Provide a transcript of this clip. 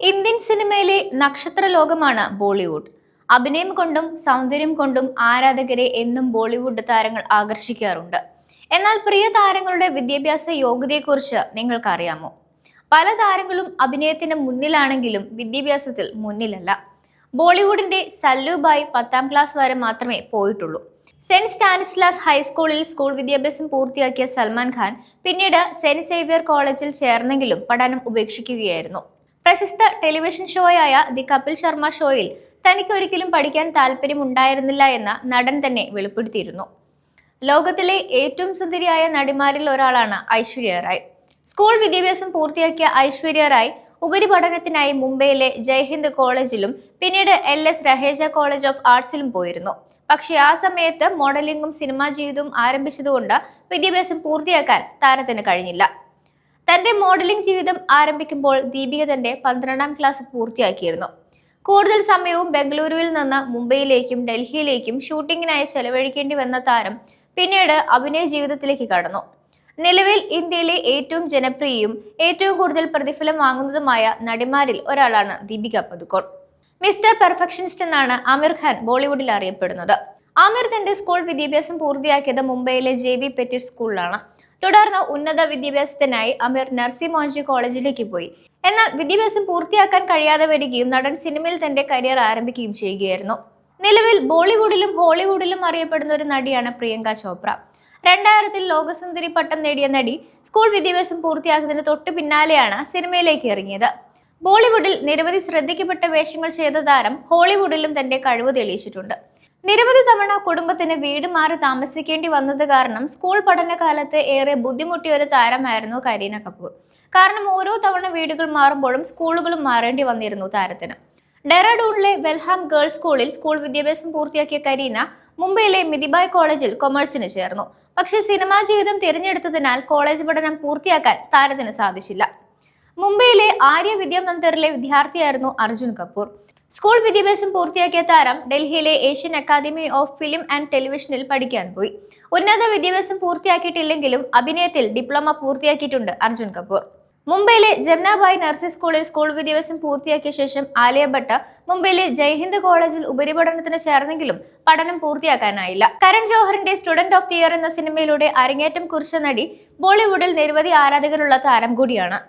Indian സിനിമയിലെ നക്ഷത്ര ലോകമാണ് ബോളിവുഡ്. അഭിനയം കൊണ്ടും സൗന്ദര്യം കൊണ്ടും ആരാധകരെ എന്നും ബോളിവുഡ് താരങ്ങൾ ആകർഷിക്കാറുണ്ട്. എന്നാൽ പ്രിയ താരങ്ങളുടെ വിദ്യാഭ്യാസ യോഗ്യതയെക്കുറിച്ച് നിങ്ങൾക്കറിയാമോ? പല താരങ്ങളും അഭിനയത്തിന് മുന്നിലാണെങ്കിലും വിദ്യാഭ്യാസത്തിൽ മുന്നിലല്ല. ബോളിവുഡിന്റെ സല്ലുബായി പത്താം ക്ലാസ് വരെ മാത്രമേ പോയിട്ടുള്ളൂ. സെന്റ് സ്റ്റാനിസ്ലാസ് ഹൈസ്കൂളിൽ സ്കൂൾ വിദ്യാഭ്യാസം പൂർത്തിയാക്കിയ സൽമാൻ ഖാൻ പിന്നീട് സെന്റ് സേവിയർ കോളേജിൽ ചേർന്നെങ്കിലും പഠനം ഉപേക്ഷിക്കുകയായിരുന്നു. പ്രശസ്ത ടെലിവിഷൻ ഷോയായ ദി കപിൽ ശർമ്മ ഷോയിൽ തനിക്ക് ഒരിക്കലും പഠിക്കാൻ താല്പര്യമുണ്ടായിരുന്നില്ല എന്ന നടൻ തന്നെ വെളിപ്പെടുത്തിയിരുന്നു. ലോകത്തിലെ ഏറ്റവും സുന്ദരിയായ നടിമാരിൽ ഒരാളാണ് ഐശ്വര്യ റായ്. സ്കൂൾ വിദ്യാഭ്യാസം പൂർത്തിയാക്കിയ ഐശ്വര്യ റായ് ഉപരിപഠനത്തിനായി മുംബൈയിലെ ജയ്ഹിന്ദ് കോളേജിലും പിന്നീട് L S Raheja college of ആർട്സിലും പോയിരുന്നു. പക്ഷേ ആ സമയത്ത് മോഡലിംഗും സിനിമാ ജീവിതവും ആരംഭിച്ചതുകൊണ്ട് വിദ്യാഭ്യാസം പൂർത്തിയാക്കാൻ താരത്തിന് കഴിഞ്ഞില്ല. തന്റെ മോഡലിംഗ് ജീവിതം ആരംഭിക്കുമ്പോൾ ദീപിക തന്റെ പന്ത്രണ്ടാം ക്ലാസ് പൂർത്തിയാക്കിയിരുന്നു. കൂടുതൽ സമയവും ബംഗളൂരുവിൽ നിന്ന് മുംബൈയിലേക്കും ഡൽഹിയിലേക്കും ഷൂട്ടിങ്ങിനായി ചെലവഴിക്കേണ്ടി വന്ന താരം പിന്നീട് അഭിനയ ജീവിതത്തിലേക്ക് കടന്നു. നിലവിൽ ഇന്ത്യയിലെ ഏറ്റവും ജനപ്രിയയും ഏറ്റവും കൂടുതൽ പ്രതിഫലം വാങ്ങുന്നതുമായ നടിമാരിൽ ഒരാളാണ് ദീപിക പതുക്കോൺ മിസ്റ്റർ പെർഫെക്ഷനിസ്റ്റ് എന്നാണ് ആമിർ ഖാൻ ബോളിവുഡിൽ അറിയപ്പെടുന്നത്. ആമിർ തന്റെ സ്കൂൾ വിദ്യാഭ്യാസം പൂർത്തിയാക്കിയത് മുംബൈയിലെ ജെ വി പെറ്റിറ്റ് സ്കൂളിലാണ്. തുടർന്ന് ഉന്നത വിദ്യാഭ്യാസത്തിനായി അമീർ നർസി മോഞ്ചി കോളേജിലേക്ക് പോയി. എന്നാൽ വിദ്യാഭ്യാസം പൂർത്തിയാക്കാൻ കഴിയാതെ വരികയും നടൻ സിനിമയിൽ തന്റെ കരിയർ ആരംഭിക്കുകയും ചെയ്യുകയായിരുന്നു. നിലവിൽ ബോളിവുഡിലും ഹോളിവുഡിലും അറിയപ്പെടുന്ന ഒരു നടിയാണ് പ്രിയങ്ക ചോപ്ര. രണ്ടായിരത്തിൽ ലോകസുന്ദരി പട്ടം നേടിയ നടി സ്കൂൾ വിദ്യാഭ്യാസം പൂർത്തിയാക്കുന്നതിന് തൊട്ടു പിന്നാലെയാണ് സിനിമയിലേക്ക് ഇറങ്ങിയത്. ബോളിവുഡിൽ നിരവധി ശ്രദ്ധിക്കപ്പെട്ട വേഷങ്ങൾ ചെയ്ത താരം ഹോളിവുഡിലും തന്റെ കഴിവ് തെളിയിച്ചിട്ടുണ്ട്. നിരവധി തവണ കുടുംബത്തിന് വീട് മാറി താമസിക്കേണ്ടി വന്നത് കാരണം സ്കൂൾ പഠനകാലത്ത് ഏറെ ബുദ്ധിമുട്ടിയ ഒരു താരമായിരുന്നു കരീന കപൂർ. കാരണം ഓരോ തവണ വീടുകൾ മാറുമ്പോഴും സ്കൂളുകളും മാറേണ്ടി വന്നിരുന്നു താരത്തിന്. ഡെറാഡൂണിലെ വെൽഹാം ഗേൾസ് സ്കൂളിൽ സ്കൂൾ വിദ്യാഭ്യാസം പൂർത്തിയാക്കിയ കരീന മുംബൈയിലെ മിതിബായ് കോളേജിൽ കൊമേഴ്സിന് ചേർന്നു. പക്ഷേ സിനിമാ ജീവിതം തിരഞ്ഞെടുത്തതിനാൽ കോളേജ് പഠനം പൂർത്തിയാക്കാൻ താരത്തിന് സാധിച്ചില്ല. മുംബൈയിലെ ആര്യ വിദ്യാമന്ദിറിലെ വിദ്യാർത്ഥിയായിരുന്നു അർജുൻ കപൂർ. സ്കൂൾ വിദ്യാഭ്യാസം പൂർത്തിയാക്കിയ താരം ഡൽഹിയിലെ Asian academy of film and ടെലിവിഷനിൽ പഠിക്കാൻ പോയി. ഉന്നത വിദ്യാഭ്യാസം പൂർത്തിയാക്കിയിട്ടില്ലെങ്കിലും അഭിനയത്തിൽ ഡിപ്ലോമ പൂർത്തിയാക്കിയിട്ടുണ്ട് അർജുൻ കപൂർ. മുംബൈയിലെ ജംനാബായ് നഴ്സിംഗ് സ്കൂളിൽ സ്കൂൾ വിദ്യാഭ്യാസം പൂർത്തിയാക്കിയ ശേഷം ആലിയ ഭട്ട് മുംബൈയിലെ ജയ്ഹിന്ദ് കോളേജിൽ ഉപരിപഠനത്തിന് ചേർന്നെങ്കിലും പഠനം പൂർത്തിയാക്കാനായില്ല. കരൺ ജോഹറിന്റെ സ്റ്റുഡന്റ് ഓഫ് ദി ഇയർ എന്ന സിനിമയിലൂടെ അരങ്ങേറ്റം കുറിച്ച നടി ബോളിവുഡിൽ നിരവധി ആരാധകരുള്ള താരം കൂടിയാണ്.